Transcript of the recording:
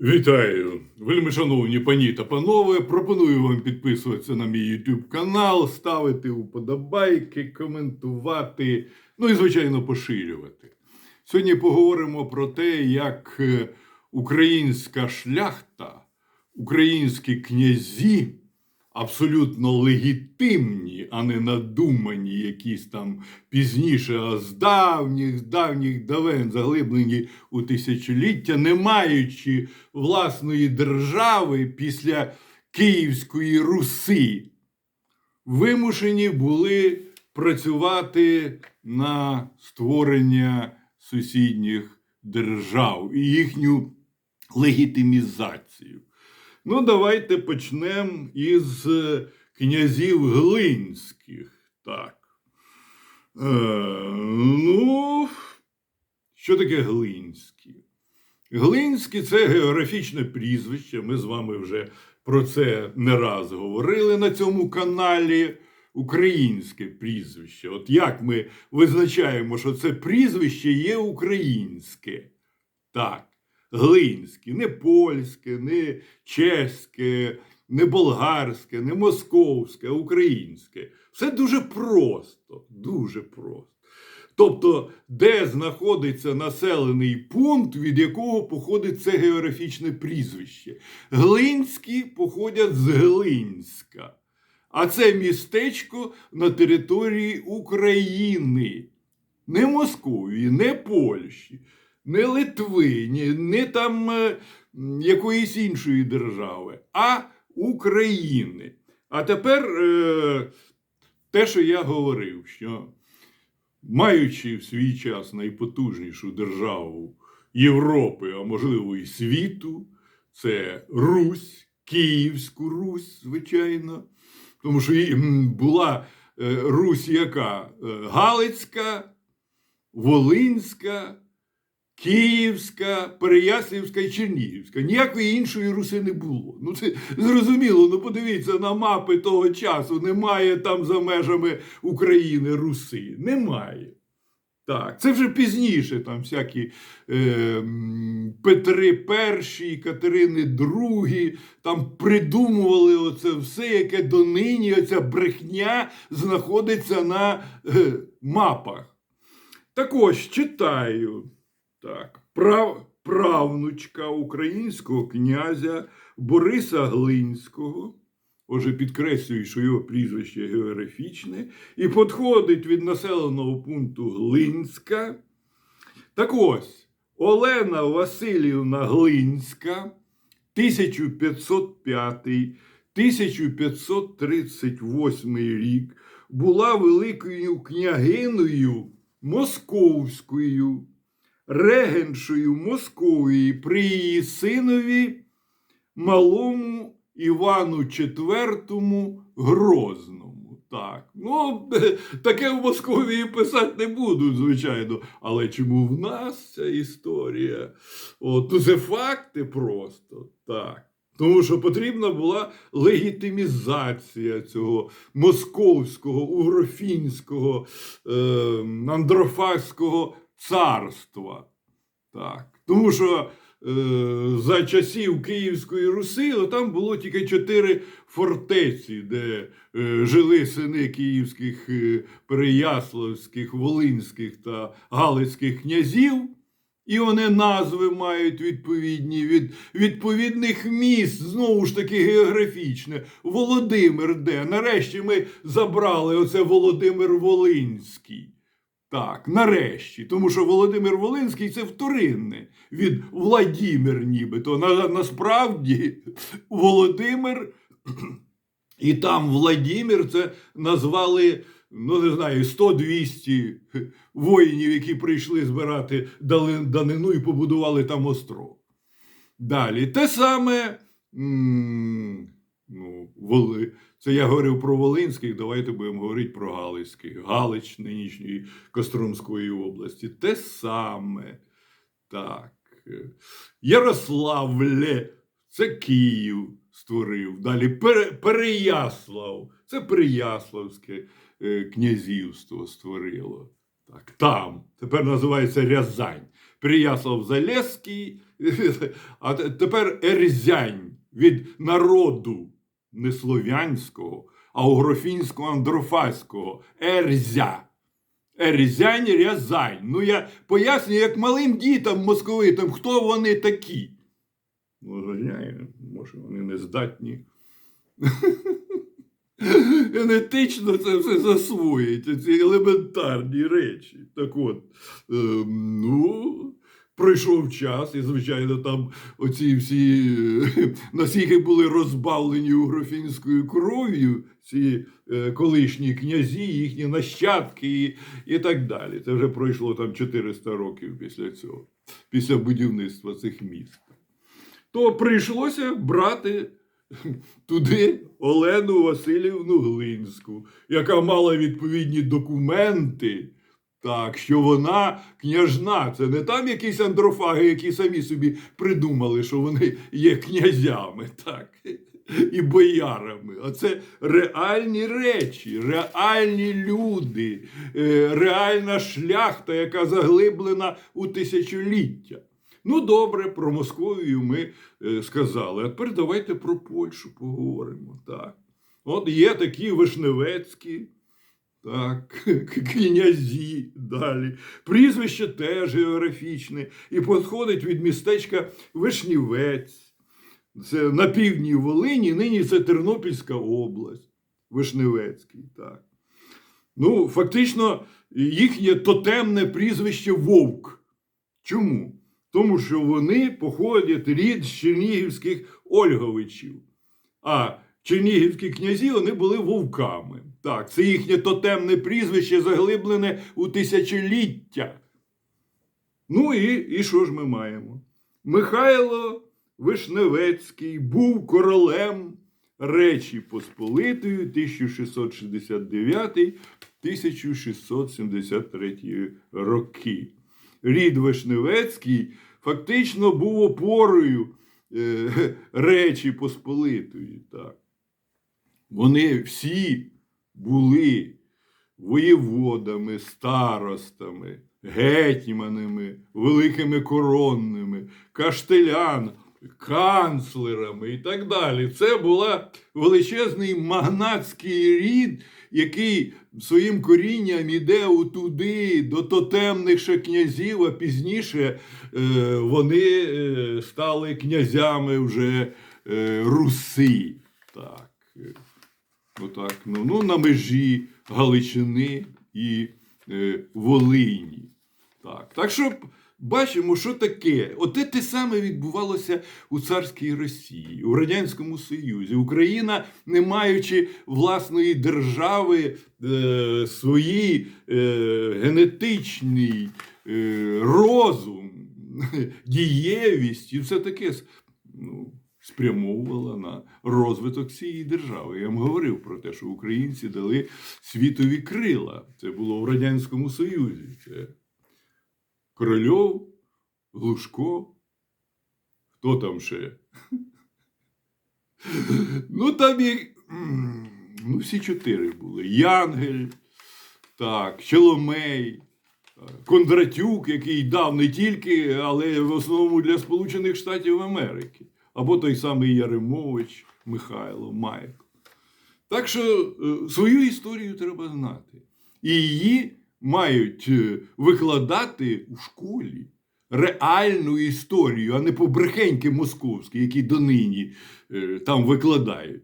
Вітаю, вельми шановні пані та панове. Пропоную вам підписуватися на мій YouTube канал, ставити уподобайки, коментувати, ну і, звичайно, поширювати. Сьогодні поговоримо про те, як е, українська шляхта, українські князі абсолютно легітимні, а не надумані, якісь там пізніше, а з давніх, з давніх давен заглиблені у тисячоліття, не маючи власної держави після Київської Руси, вимушені були працювати на створення сусідніх держав і їхню легітимізацію. Ну, давайте почнемо із е, князів Глинських. Так. Е, ну, що таке Глинські? Глинські це географічне прізвище. Ми з вами вже про це не раз говорили на цьому каналі. Українське прізвище. От як ми визначаємо, що це прізвище є українське? Так. Глинське, не польське, не чеське, не болгарське, не московське, а українське. Все дуже просто, дуже просто. Тобто, де знаходиться населений пункт, від якого походить це географічне прізвище. Глинські походять з Глинська. А це містечко на території України, не Московії, не Польщі не Литви, ні, не там е, якоїсь іншої держави, а України. А тепер е, те, що я говорив, що маючи в свій час найпотужнішу державу Європи, а можливо і світу, це Русь, Київську Русь, звичайно. Тому що була е, Русь яка? Е, Галицька, Волинська, Київська, Переяслівська і Чернігівська. Ніякої іншої руси не було. Ну це зрозуміло. Ну подивіться на мапи того часу. Немає там за межами України руси. Немає. Так, це вже пізніше, там всякі е, Петри І, Катерини II, там придумували оце все, яке донині оця брехня знаходиться на е, мапах. Так ось читаю. Так, прав, правнучка українського князя Бориса Глинського, отже, підкреслюю, що його прізвище географічне, і підходить від населеного пункту Глинська. Так ось, Олена Васильівна Глинська, 1505-1538 рік, була великою княгиною Московською регеншою Московії при її синові малому Івану IV Грозному. Так, ну таке в Московії писати не будуть, звичайно. Але чому в нас ця історія? От, ну, це факти просто так. Тому що потрібна була легітимізація цього московського, угрофінського, е, андрофагського царства. Так. Тому що е, за часів Київської Руси там було тільки чотири фортеці, де е, жили сини київських, е, переяславських, волинських та галицьких князів. І вони назви мають відповідні від відповідних міст, знову ж таки географічне. Володимир де? Нарешті ми забрали оце Володимир Волинський. Так, нарешті. Тому що Володимир Волинський це вторинне від Владімир, нібито. На, насправді Володимир і там Владімир це назвали, ну не знаю, 100-200 воїнів, які прийшли збирати данину і побудували там остров. Далі те саме. м, Ну, Воли. Це я говорив про Волинських, давайте будемо говорити про Галицьких. Галич нинішньої Костромської області. Те саме. Так. Ярославле, це Київ створив. Далі Переяслав, це Переяславське е, князівство створило. Так, там. Тепер називається Рязань. Переяслав Залєзький А тепер Ерзянь від народу не слов'янського, а угрофінського андрофаського. Ерзя. Ерзянь, Рязань. Ну, я пояснюю, як малим дітям московитам, хто вони такі. Ну, може, вони не здатні. Генетично це все засвоїть, ці елементарні речі. Так от, ем, ну, пройшов час, і, звичайно, там оці всі, е, наскільки були розбавлені угрофінською кров'ю, ці е, колишні князі, їхні нащадки і, і так далі. Це вже пройшло там 400 років після цього, після будівництва цих міст. То прийшлося брати туди Олену Васильівну Глинську, яка мала відповідні документи. Так, що вона княжна, це не там якісь андрофаги, які самі собі придумали, що вони є князями, так, і боярами. А це реальні речі, реальні люди, е, реальна шляхта, яка заглиблена у тисячоліття. Ну, добре, про Московію ми е, сказали. А тепер давайте про Польщу поговоримо. Так. От є такі Вишневецькі, так, князі далі. Прізвище теж географічне. І походить від містечка Вишнівець. Це на півдні Волині, нині це Тернопільська область. Вишневецький, так. Ну, фактично, їхнє тотемне прізвище Вовк. Чому? Тому що вони походять рід з чернігівських Ольговичів. А чернігівські князі вони були вовками. Так, це їхнє тотемне прізвище заглиблене у тисячоліття. Ну і, і що ж ми маємо? Михайло Вишневецький був королем Речі Посполитої 1669-1673 роки. Рід Вишневецький фактично був опорою е, Речі Посполитої. Так. Вони всі були воєводами, старостами, гетьманами, великими коронними, каштелян, канцлерами і так далі. Це була величезний магнатський рід, який своїм корінням іде туди, до тотемних ще князів, а пізніше е, вони е, стали князями вже е, Руси. Так. Отак, ну, ну, на межі Галичини і е, Волині. Так, так що бачимо, що таке. Оте те саме відбувалося у царській Росії, у Радянському Союзі. Україна, не маючи власної держави, е, свої е, генетичний е, розум, дієвість і все таке. Ну, спрямовувала на розвиток цієї держави. Я вам говорив про те, що українці дали світові крила. Це було в Радянському Союзі. Це Корольов, Глушко. Хто там ще? Ну, там і ну, всі чотири були. Янгель, так, Челомей, Кондратюк, який дав не тільки, але в основному для Сполучених Штатів Америки або той самий Яремович Михайло Майк. Так що е, свою історію треба знати. І її мають е, викладати у школі реальну історію, а не побрехеньки московські, які донині е, там викладають.